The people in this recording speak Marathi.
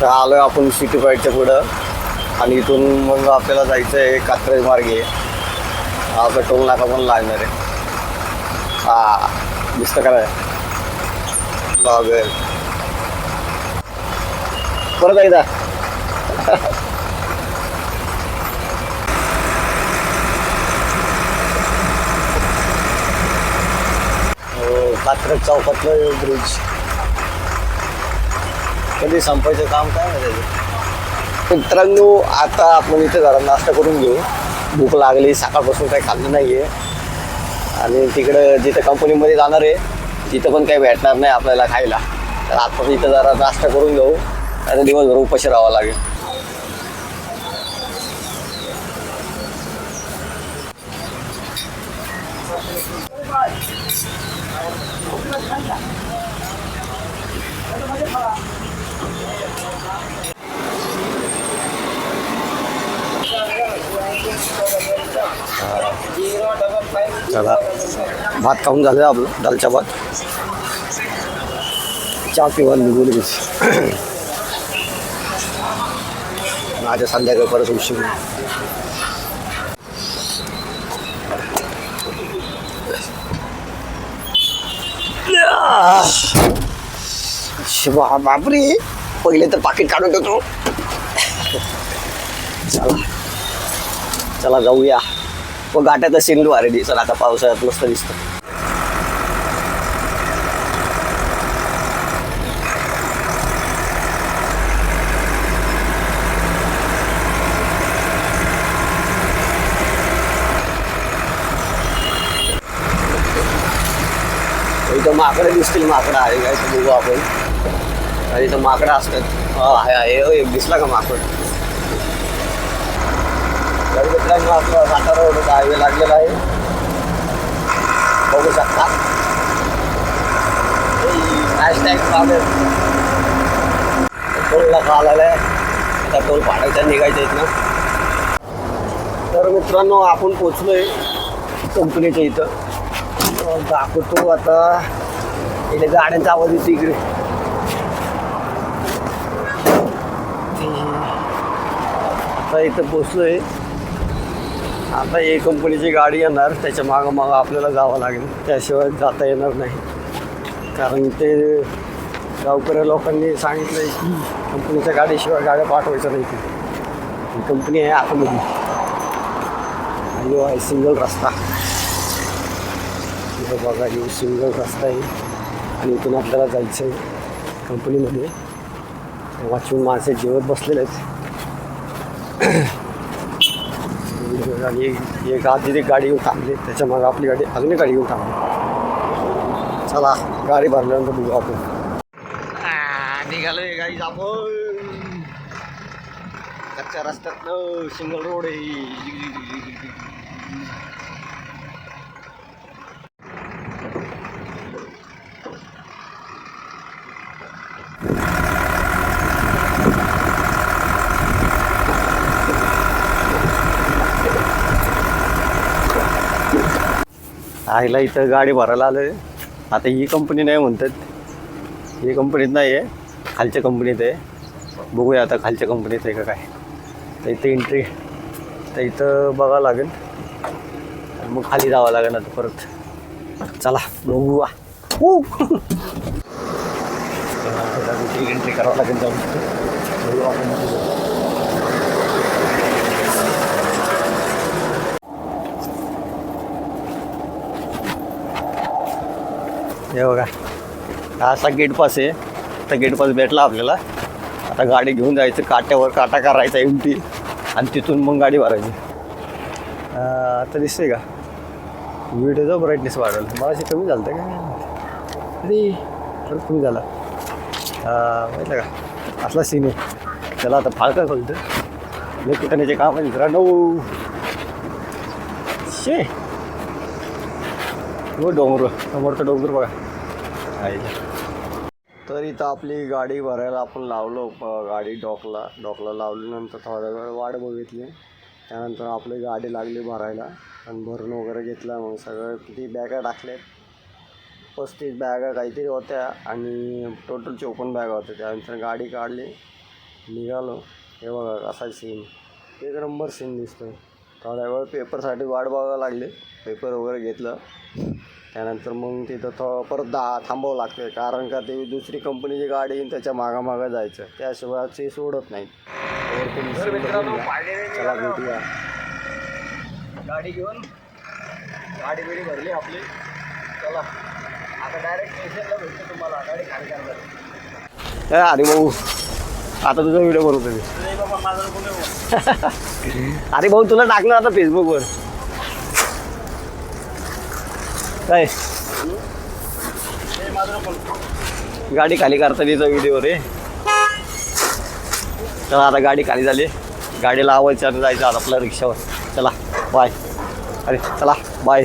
तर आलो आहे आपण सिटी पॉईंटच्या पुढं. आणि इथून मग आपल्याला जायचं आहे कात्रज मार्गे. हा आपला टोल नाका पण लागणार आहे. हा दिसतं काय नाही? परत एकदा. हो कात्रज चौकातलं ब्रिज कधी संपायचं काम काय नाही त्याचं मित्रांनो आता आपण इथे जरा नाश्ता करून घेऊ. भूक लागली सकाळपासून काही खाल्लं नाही आहे आणि तिकडं जिथं कंपनीमध्ये जाणार आहे तिथं पण काही भेटणार नाही आपल्याला खायला. तर आजपासून इथं जरा नाश्ता करून घेऊ. आणि दिवसभर उपाशी राहावं लागेल. चला. भात खाऊन झालं आपलं दालचा भात. चहा किंवा निघून गेली. माझ्या संध्याकाळी परत उशीर. शिवा बापरे. पहिले तर पाकिट काढून देतो चला चला जाऊया व घाटात सिंधू अरे दिसत आता पावसाळ्यात मस्त दिसतं इथं माकडं दिसतील माकडं आहे काय ते बघू आपण आणि इथं माकडं असतात. दिसला का माकड? तर मित्रांनो आपला सातारा रोड हायवे लागलेला आहे. बघू शकता. हॅशटॅग टोलला का आलेला आहे. आता टोल पाडायचा निघायचा आहेत ना. तर मित्रांनो आपण पोचलोय कंपनीच्या इथं. दाखवतो आता. इथे गाड्यांचा आवाज येतो इकडे. आता इथं पोचलोय आता ए कंपनीची गाडी येणार त्याच्या मागं मागं आपल्याला जावं लागेल. त्याशिवाय जाता येणार नाही. कारण ते गावकऱ्या लोकांनी सांगितलं की कंपनीच्या गाडीशिवाय गाड्या पाठवायच्या नाही ती कंपनी आहे आतमध्ये. आणि आहे सिंगल रस्ता. इथं बघा ही सिंगल रस्ता आहे. आणि इथून आपल्याला जायचं आहे कंपनीमध्ये वाचून माणसे जेवत बसलेले आहेत. आणि एक- एक आधी एक गाडी येऊन थांबली. त्याच्या मग आपली गाडी अजून एक गाडी येऊन थांबली. चला गाडी भरल्यानंतर बघू आपण. निघालोय गाडी आपण. कच्च्या रस्त्यात सिंगल रोड आहे. आईला इथं गाडी भरायला आलं आता ही कंपनी नाही म्हणतात. ही कंपनीत नाही आहे खालच्या कंपनीत आहे बघूया आता खालच्या कंपनीत आहे का काय. तर इथं एंट्री तर इथं बघावं लागेल. मग खाली जावं लागेल आता परत. चला बघूया ऊ. एंट्री करावं लागेल जाऊन बघू आपण हे बघा हा असा गेट पास आहे. आता गेट पास भेटला आपल्याला. आता गाडी घेऊन जायचं काट्यावर काटा करायचा एमटी आणि तिथून मग गाडी भरायची. आता दिसतंय का? व्हिडिओचा ब्राईटनेस वाढवलं मला असे कमी झालं होतं का? अरे परत कमी झाला. अं, माहिती का? असला सीन आहे. त्याला आता फाळका खोलतं लेखिकाण्याचे काम आहे मित्रांनो. शे! हो डोंगर समोरचा डोंगर बघा. आहे. तर इथं आपली गाडी भरायला आपण लावलो गाडी डॉकला. डॉकला लावल्यानंतर थोड्या वेळ वाट बघितली. त्यानंतर आपली गाडी लागली भरायला. आणि भरून वगैरे घेतला. मग सगळं किती बॅगा टाकल्यात? पस्तीस बॅगा काहीतरी होत्या. आणि टोटल चोपन्न बॅगा होत्या. त्यानंतर गाडी काढली. निघालो. हे बघा कसा सीन एक नंबर सीन दिसतो थोड्या वेळ पेपरसाठी वाट बघावं लागली. पेपर वगैरे घेतलं. त्यानंतर मग तिथं थो परत दहा थांबावं लागते कारण का ते दुसरी कंपनीची गाडी येईन त्याच्या मागामागं जायचं. त्याशिवाय ते सोडत घ्या. चला भेटूया. गाडी घेऊन. गाडी बिडी भरली आपली. चला. आता डायरेक्ट स्टेशनला भेटतो तुम्हाला. गाडी खाली करणार अरे भाऊ. आता तुझा व्हिडिओ बनवतो मी. अरे भाऊ तुला टाकणार आता फेसबुकवर काय? गाडी खाली करता तिचा व्हिडिओ रे चला आता गाडी खाली झाली. गाडीला आवाज जायचं आता आपल्या रिक्षावर. चला बाय अरे चला बाय